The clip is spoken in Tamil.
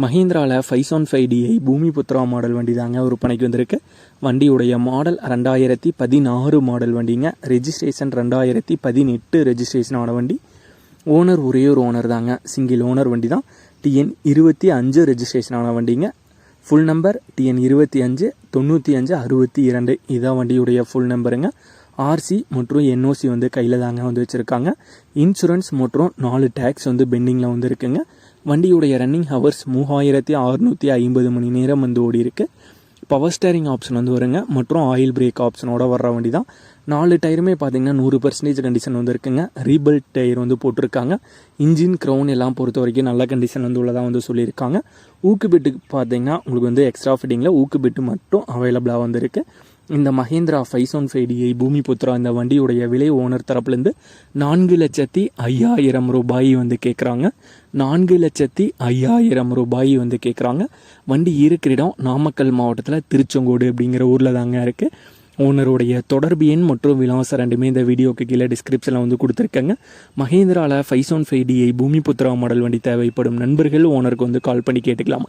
மஹிந்திராவில் five one five DI Bhoomi Putra model வண்டி தாங்க விற்பனைக்கு வந்திருக்கு. வண்டியுடைய மாடல் ரெண்டாயிரத்தி பதினாறு மாடல் வண்டிங்க. ரெஜிஸ்ட்ரேஷன் ரெண்டாயிரத்தி பதினெட்டு ரெஜிஸ்ட்ரேஷனான வண்டி. ஓனர் ஒரே ஒரு ஓனர் தாங்க. சிங்கிள் ஓனர் வண்டி தான் டிஎன் இருபத்தி அஞ்சு ரெஜிஸ்ட்ரேஷனான வண்டிங்க. ஃபுல் நம்பர் டிஎன் இருபத்தி அஞ்சு தொண்ணூற்றி அஞ்சு அறுபத்தி இரண்டு. இதான் வண்டியுடைய ஃபுல் நம்பருங்க ஆர்சி மற்றும் என்ஓசி வந்து கையில் தாங்க வந்து வச்சுருக்காங்க. இன்சூரன்ஸ் மற்றும் நாலு டேக்ஸ் வந்து பெண்டிங்கில் வந்து இருக்குங்க வண்டியுடைய ரன்னிங் ஹவர்ஸ் மூவாயிரத்தி அறுநூற்றி ஐம்பது மணி நேரம் வந்து ஓடி இருக்கு பவர் ஸ்டேரிங் ஆப்ஷன் வந்து வருங்க. மற்றும் ஆயில் பிரேக் ஆப்ஷனோட வர்ற வண்டி தான் நாலு டயருமே பார்த்தீங்கன்னா நூறு பர்சன்டேஜ் கண்டிஷன் வந்து இருக்குங்க. ரீபில்ட் டயர் வந்து போட்டிருக்காங்க. இன்ஜின் க்ரௌன் எல்லாம் பொறுத்த வரைக்கும் நல்ல கண்டிஷன் வந்து உள்ளதாக வந்து சொல்லியிருக்காங்க. ஊக்கு பெட்டுக்கு பார்த்தீங்கன்னா உங்களுக்கு வந்து எக்ஸ்ட்ரா ஃபிட்டிங்கில் ஊக்கு பெட்டு மட்டும் அவைலபிளாக வந்து இந்த Mahindra five one five DI Bhoomi Putra இந்த வண்டியுடைய விலை ஓனர் தரப்புலேருந்து நான்கு லட்சத்தி ஐயாயிரம் ரூபாய் வந்து கேட்குறாங்க நான்கு லட்சத்தி ஐயாயிரம் ரூபாய் வந்து கேட்குறாங்க வண்டி இருக்கிற இடம் நாமக்கல் மாவட்டத்தில் திருச்செங்கோடு அப்படிங்கிற ஊரில் தாங்க இருக்குது ஓனருடைய தொடர்பு எண் மற்றும் விலாசம் ரெண்டுமே இந்த வீடியோக்கு கீழே டிஸ்கிரிப்ஷனில் வந்து கொடுத்துருக்கேங்க. மஹேந்திராவில் five one five DI Bhoomi Putra model வண்டி தேவைப்படும் நண்பர்கள் ஓனருக்கு வந்து கால் பண்ணி கேட்டுக்கலாம்?